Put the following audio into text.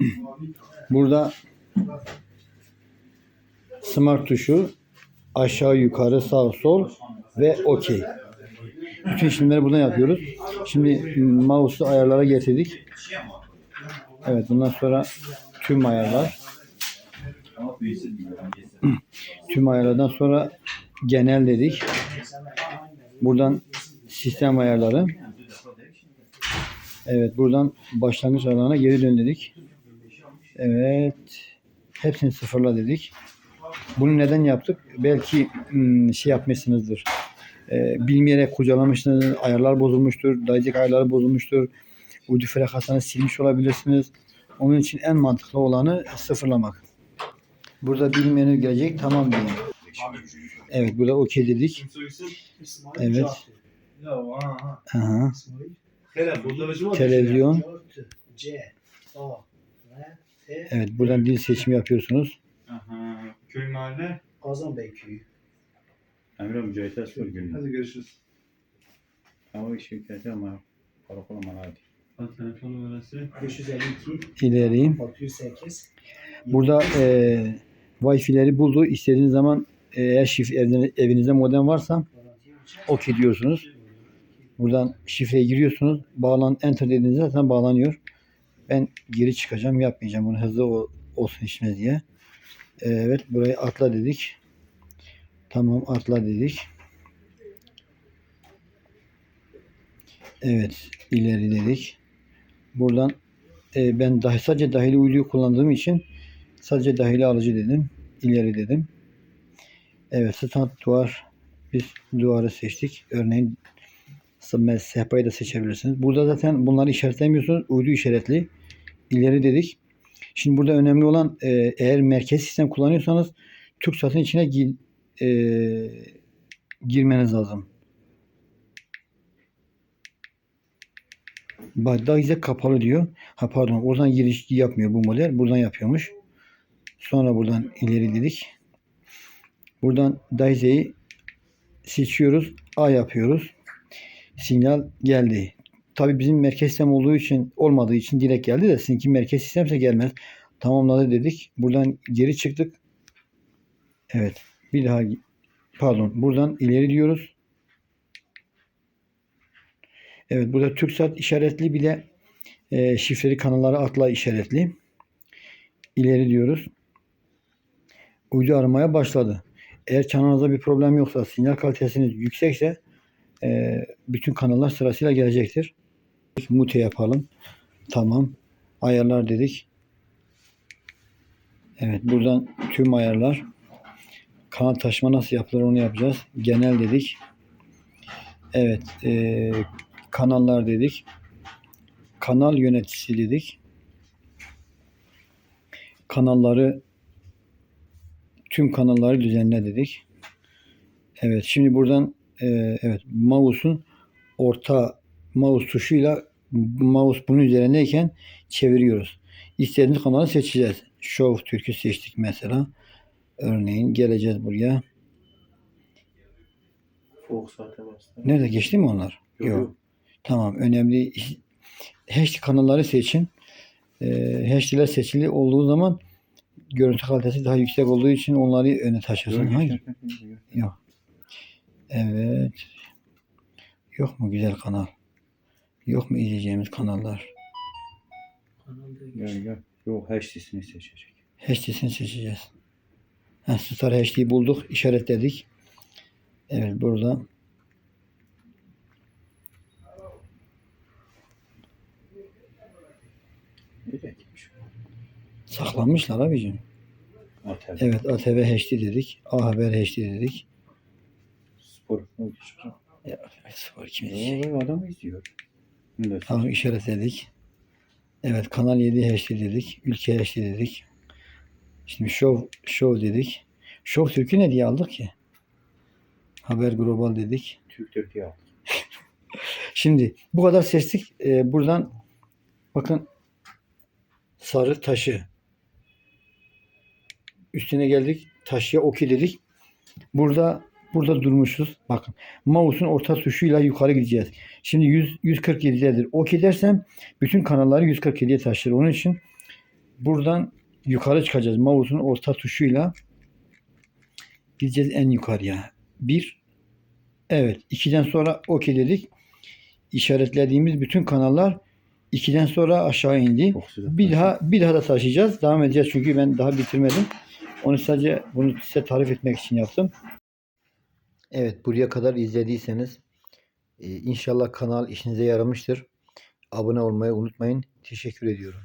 Burada smart tuşu aşağı yukarı sağ sol ve okey. Bütün işlemleri buradan yapıyoruz. Şimdi mouse'u ayarlara getirdik. Evet bundan sonra tüm ayarlar. Tüm ayarlardan sonra genel dedik. Buradan sistem ayarları. Evet buradan başlangıç ayarlarına geri dön dedik. Evet. Hepsini sıfırla dedik. Bunu neden yaptık? Belki hmm, şey yapmışsınızdır. Ee, bilmeyerek kurcalamışsınız. Ayarlar bozulmuştur. Dayıcık ayarları bozulmuştur. Uydu frekansını silmiş olabilirsiniz. Onun için en mantıklı olanı sıfırlamak. Burada bir menü gelecek. Tamam diyelim. Evet burada okey dedik. Evet. Aha. Televizyon. Evet buradan dil seçimi yapıyorsunuz. Aha. Köy mahalle. Kazanbey köyü. Emre Mücahit Asfır günü. Hadi görüşürüz. Ama şirketi ama karakol amanaydı. Bak telefon numarası. 552, İleri. 608. Burada e, Wi-Fi'leri buldu. İstediğiniz zaman e, eğer şifre, evde- evinizde modem varsa okey diyorsunuz. Buradan şifreyi giriyorsunuz. Bağlan enter dediğinizde zaten bağlanıyor. Ben geri çıkacağım. Yapmayacağım. Bunu hızlı olsun işime diye. E, evet burayı atla dedik. Tamam atla dedik. Evet ileri dedik. Buradan e, ben dahi, sadece dahili uyduyu kullandığım için sadece dahili alıcı dedim. İleri dedim. Evet stand duvar. Biz duvarı seçtik. Örneğin sehpayı da seçebilirsiniz. Burada zaten bunları işaretlemiyorsunuz. Uydu işaretli. İleri dedik. Şimdi burada önemli olan e, eğer merkez sistem kullanıyorsanız TürkSat'ın içine gi- e, girmeniz lazım. Daha güzel kapalı diyor. Ha pardon oradan giriş yapmıyor bu model. Buradan yapıyormuş. Sonra buradan ileri dedik. Buradan Daize'yi seçiyoruz. A yapıyoruz. Sinyal geldi. Tabi bizim merkez sistem olduğu için olmadığı için direkt geldi de sizinki merkez sistemse gelmez. Tamamladı dedik. Buradan geri çıktık. Evet. Bir daha pardon. Buradan ileri diyoruz. Evet burada TürkSat işaretli bir de e, şifreli kanalları atla işaretli. İleri diyoruz. Uydu aramaya başladı. Eğer kanalınızda bir problem yoksa, sinyal kalitesiniz yüksekse e, bütün kanallar sırasıyla gelecektir. Mute yapalım. Tamam. Ayarlar dedik. Evet buradan tüm ayarlar. Kanal taşıma nasıl yapılır onu yapacağız. Genel dedik. Evet. E, kanallar dedik. Kanal yöneticisi dedik. Kanalları tüm kanalları düzenle dedik. Evet şimdi buradan e, evet mouse'un orta mouse tuşuyla mouse bunun üzerindeyken çeviriyoruz. İstediğimiz kanalı seçeceğiz. Show Türk'ü seçtik mesela. Örneğin geleceğiz buraya. Fox. Nerede geçti mi onlar? Yok, yok. Tamam önemli. HD kanalları seçin. Ee, HD'ler seçili olduğu zaman görüntü kalitesi daha yüksek olduğu için onları öne taşırsın. Hayır. Yok. Evet. Yok mu güzel kanal? Yok mu izleyeceğimiz kanallar? Gel gel. Yok HD'sini seçecek. HD'sini seçeceğiz. Ha, Star HD'yi bulduk. işaretledik. Evet burada. Saklanmışlar abicim. Atel. Evet ATV HD dedik. A Haber HD dedik. Spor. Ya, spor kim izleyecek? Adam izliyor. Ne Tamam işaretledik. Evet Kanal 7 HD dedik. Ülke HD dedik. Şimdi Show, show dedik. Show Türk'ü ne diye aldık ki? Haber Global dedik. Türk Türkiye aldı. Şimdi bu kadar seçtik. Ee, buradan bakın sarı taşı. Üstüne geldik. Taşıya okey dedik. Burada burada durmuşuz. Bakın mouse'un orta tuşuyla yukarı gideceğiz. Şimdi 100 147'dedir. Okey dersem bütün kanalları 147'ye taşır. Onun için buradan yukarı çıkacağız. Mouse'un orta tuşuyla gideceğiz en yukarıya. Bir evet. ikiden sonra OK dedik. İşaretlediğimiz bütün kanallar 2'den sonra aşağı indi. Bir daha bir daha da taşıyacağız. Devam edeceğiz çünkü ben daha bitirmedim. Onu sadece bunu size tarif etmek için yaptım. Evet buraya kadar izlediyseniz e, inşallah kanal işinize yaramıştır. Abone olmayı unutmayın. Teşekkür ediyorum.